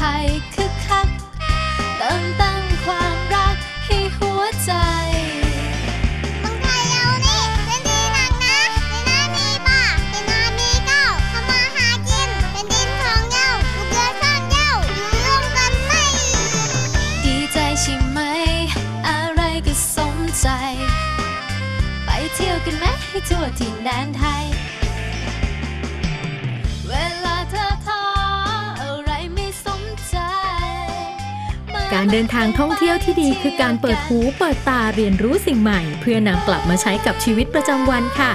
คัก เติมเตั้งความรักให้หัวใจบางไทยเอานี่เป็นดีหนักนะในนามีป่าในนามีเก้าทำมาหากิน เป็นดินของเย้าลูกเรือซ่อนเย้าอยู่ร่วมกันไหมดีใจใช่ไหม อะไรก็สมใจ ไปเที่ยวกันไหมให้ทั่วถิ่นแดนไทย การเดินทางท่องเที่ยวที่ดีคือการเปิดหูเปิดตาเรียนรู้สิ่งใหม่ เพื่อนำกลับมาใช้กับชีวิตประจำวันค่ะ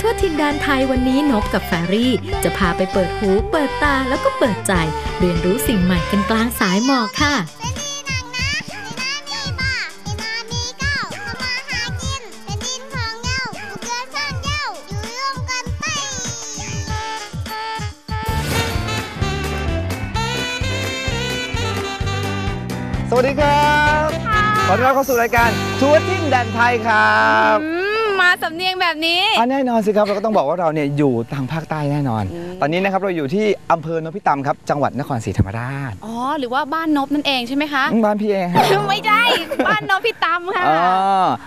ทั่วทินแดนไทยวันนี้นกกับแฟรี่ จะพาไปเปิดหู เปิดตาแล้วก็เปิดใจ เรียนรู้สิ่งใหม่กันกลางสายหมอกค่ะ วัสดีครับขอต้อนรับเข้าสู่รายการทัวร์ทิ้งแดนไทยครับอืมมาสำเนียงแบบนี้อะแน่นอนสิครับเราก็ต้องบอกว่าเราเนี่ยอยู่ทางภาคใต้แน่นอน ตอนนี้นะครับเราอยู่ที่อำเภอนพิตำครับ จังหวัดนครศรีธรรมราชอ๋อหรือว่าบ้านนบนั่นเองใช่ไหมคะบ้านพี่เองฮะไม่ใช่บ้านนบพี่ตำค่ะอ๋อ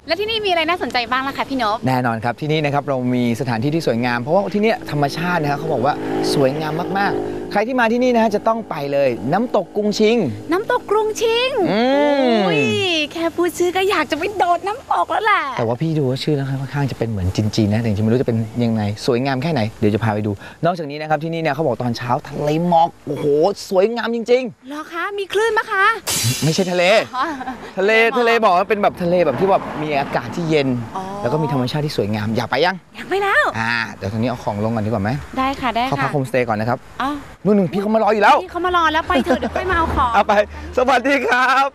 แล้วที่นี่มีอะไรน่าสนใจบ้างล่ะคะพี่นบแน่นอนครับที่นี่นะครับเรามีสถานที่ที่สวยงามเพราะว่าที่เนี่ยธรรมชาตินะครับเขาบอกว่าสวยงามมากๆ ใครที่มาที่นี่นะฮะจะต้องไปเลย น้ำตกกรุงชิง น้ำตกกรุงชิงอืม อุ้ยแค่พูดชื่อก็อยากจะไปโดดน้ำตกแล้วแหละแต่ว่าพี่ดูว่าชื่อแล้วค่อนข้างจะเป็นเหมือนจีนๆนะแต่จริงๆไม่รู้จะเป็นยังไงสวยงามแค่ไหนเดี๋ยวจะพาไปดู นอกจากนี้นะครับที่นี่เนี่ยเขาบอกตอนเช้าทะเลหมอกโอ้โหสวยงามจริง เหรอคะมีคลื่นมะคะๆ ไม่ใช่ทะเล อ๋อ ทะเลทะเลบอกว่าเป็นแบบทะเลแบบที่แบบมีอากาศที่เย็น อ๋อ แล้วก็มีธรรมชาติที่สวยงามอยากไปยังอยากไปแล้ว อ่าเดี๋ยวตอนนี้เอาของลงก่อนดีกว่าไหมได้ค่ะได้เข้าพัค่ะกโฮมสเตย์ก่อนนะครับ อ๋อนู่นนึงพี่เขามารออยู่แล้วพี่เขามารอแล้วไปเถอะเดี๋ยวค่อยมาเอาของเอาไป สวัสดีครับ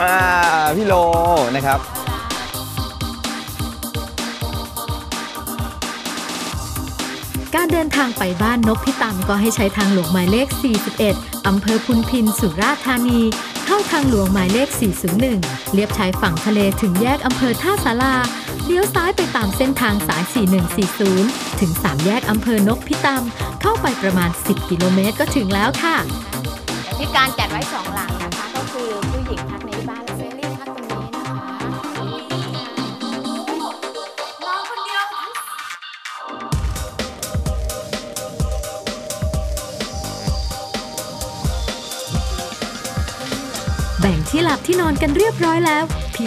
อ่าพี่โลนะครับ การเดินทางไปบ้านนบพิตำก็ให้ใช้ทางหลวงหมายเลข 41 อำเภอพุนพิน สุราษฎร์ธานี เข้าทางหลวงหมายเลข 401 เลียบชายฝั่งทะเลถึงแยกอำเภอท่าสารา เลี้ยวซ้ายไปตามเส้นทางสาย 4140 ถึง 3 แยกอำเภอนบพิตำเข้าไปประมาณ 10 กิโลเมตรก็ถึงแล้วค่ะที่การจัดไว้สองหลังนะคะ ก็คือผู้หญิงพักในบ้านและเฟรลี่พักตรงนี้นะคะแบ่งที่หลับที่นอนกันเรียบร้อยแล้ว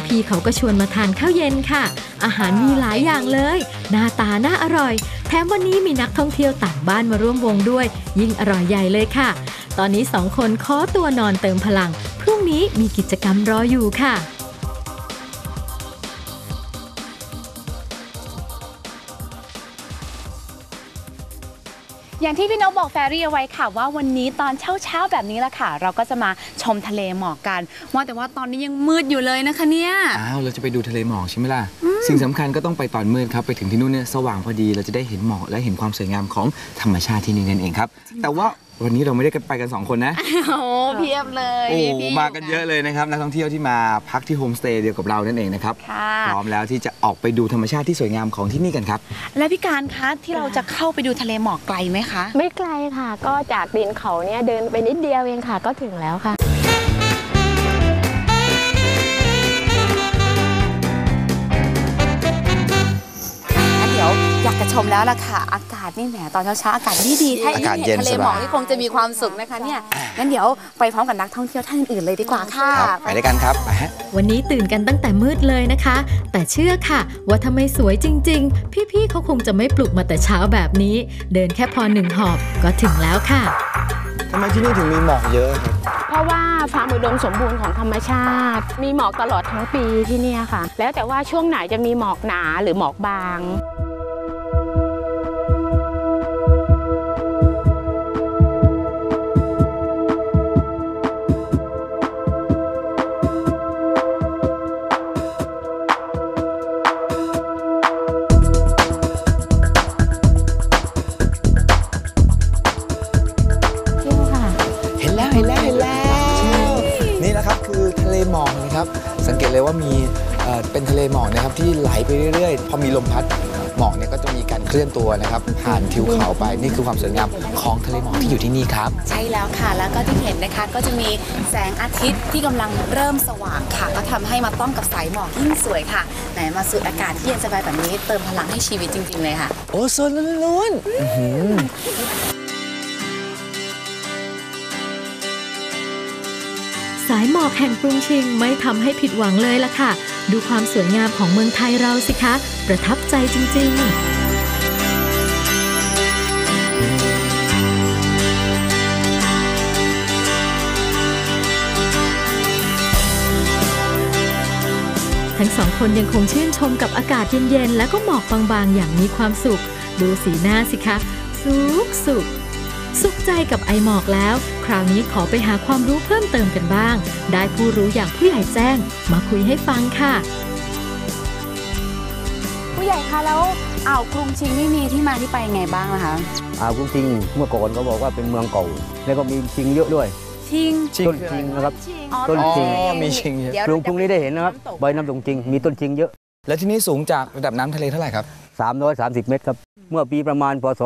พี่ๆเขาก็ชวนมาทานข้าวเย็นค่ะ อาหารมีหลายอย่างเลย หน้าตาน่าอร่อย แถมวันนี้มีนักท่องเที่ยวต่างบ้านมาร่วมวงด้วย ยิ่งอร่อยใหญ่เลยค่ะ ตอนนี้สองคนขอตัวนอนเติมพลัง พรุ่งนี้มีกิจกรรมรออยู่ค่ะ อย่างที่พี่นกบอกแฟรี่เอาไว้ค่ะว่าวันนี้ตอนเช้าเช้าๆแบบนี้ละค่ะ เราก็จะมาชมทะเลหมอกกันว่าแต่ว่าตอนนี้ยังมืดอยู่เลยนะคะเนี่ยอ้าวเราจะไปดูทะเลหมอกใช่ไหมล่ะ สิ่งสำคัญก็ต้องไปตอนมืดครับ ไปถึงที่นู่นเนี่ยสว่างพอดีเราจะได้เห็นหมอกและเห็นความสวยงามของธรรมชาติที่นี่นั่นเองครับ แต่ว่า วันนี้เราไม่ได้กันไปกัน 2 คนนะ โอ้เพียบเลยโอ้พี่มากันเยอะเลยนะครับนักท่องเที่ยวที่มาพักที่โฮมสเตย์เดียวกับเรานั่นเองนะครับค่ะพร้อมแล้วที่จะออกไปดูธรรมชาติที่สวยงามของที่นี่กันครับ และพี่การคะที่เราจะเข้าไปดูทะเลหมอกไกลไหมคะ ไม่ไกลค่ะ ก็จากตีนเขาเนี่ยเดินไปนิดเดียวเองค่ะ ก็ถึงแล้วค่ะงั้นเดี๋ยวอยากจะชมแล้วล่ะค่ะอากา ศนี่แหมตอนเช้าๆอากาศดีดีๆถ้าอากาศเย็เห็นนทะเลสบายหมอกนี่คงจะมีความสุขนะคะเนี่ยงั้นเดี๋ยวไปพร้อมกับนักท่องเที่ยวท่านอื่นๆเลยดีกว่าค่ะครับไปด้วยกันครับไปฮะวันนี้ตื่นกันตั้งแต่มืดเลยนะคะ แต่เชื่อค่ะ ว่าถ้าไม่สวยจริง ๆ พี่ๆเขาคงจะไม่ปลุกมาแต่เช้าแบบนี้ เดินแค่พอหนึ่งหอบก็ถึงแล้วค่ะทำไมที่นี่ถึงมีหมอกเยอะครับเพราะว่าความอุดมสมบูรณ์ของธรรมชาติ มีหมอกตลอดทั้งปีที่เนี่ยค่ะ แล้วแต่ว่าช่วงไหนจะมีหมอกหนาหรือหมอกบาง หมอกนะครับ สังเกตเลยว่ามีเอ่อเป็นทะเลหมอกนะครับที่ไหลไปเรื่อยๆ พอมีลมพัดหมอกเนี่ยก็จะมีการเคลื่อนตัวนะครับผ่านทิวเขาไปนี่คือความสวยงามของทะเลหมอกที่อยู่ที่นี่ครับ ใช่แล้วค่ะแล้วก็ที่เห็นนะคะก็จะมีแสงอาทิตย์ที่กำลังเริ่มสว่างค่ะ ก็ทำให้มาต้องกับสายหมอกยิ่งสวยค่ะไหนมาสูดอากาศที่เย็นสบายแบบนี้เติมพลังให้ชีวิตจริง ๆ เลยค่ะ โอ้โซนล้วน สายหมอกแห่งกรุงชิงไม่ทำให้ผิดหวังเลยล่ะค่ะ ดูความสวยงามของเมืองไทยเราสิคะ ประทับใจจริง ๆทั้งสองคนยังคงชื่นชมกับอากาศเย็นๆ แล้วก็หมอกบางๆ อย่างมีความสุข ดูสีหน้าสิคะ สุขสุข สุขใจกับไอหมอกแล้ว คราวนี้ขอไปหาความรู้เพิ่มเติมกันบ้าง ได้ผู้รู้อย่างผู้ใหญ่แจ้ง มาคุยให้ฟังค่ะ ผู้ใหญ่คะแล้วอ่าวกรุงชิงนี่มีที่มาที่ไปยังไงบ้างนะคะอ่าวกรุงชิงเมื่อก่อนเขาบอกว่าเป็นเมืองเก่า แล้วก็มีชิงเยอะด้วยชิงชิงต้นคืออะไรชิงนะครับอ๋อต้นชิงอ๋อมีชิงเยอะเดี๋ยวพรุ่งพรุ่งนี้ได้เห็นนะครับใบน้ำตกจริงมีต้นชิงเยอะ แล้วที่นี่สูงจากระดับน้ำทะเลเท่าไหร่ครับ330 เมตรครับ เมื่อปีประมาณพศ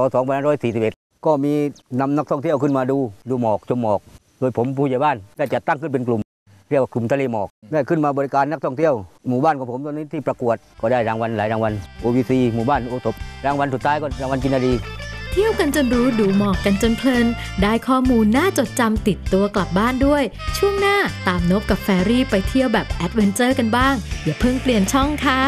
2541 ก็มีนำนักท่องเที่ยวขึ้นมาดูดูหมอกชมหมอก โดยผมผู้ใหญ่บ้านได้จัดตั้งขึ้นเป็นกลุ่ม เรียกว่ากลุ่มทะเลหมอกได้ขึ้นมาบริการนักท่องเที่ยวหมู่บ้านของผมตอนนี้ที่ประกวดก็ได้รางวัลหลายรางวัล OBC หมู่บ้านโอทบรางวัลสุดท้ายก็รางวัลกินนาดีเที่ยวกันจนรู้ดูหมอกกันจนเพลิน ได้ข้อมูลน่าจดจำติดตัวกลับบ้านด้วย ช่วงหน้าตามนบกับแฟรี่ไปเที่ยวแบบแอดเวนเจอร์กันบ้าง อย่าเพิ่งเปลี่ยนช่องค่ะ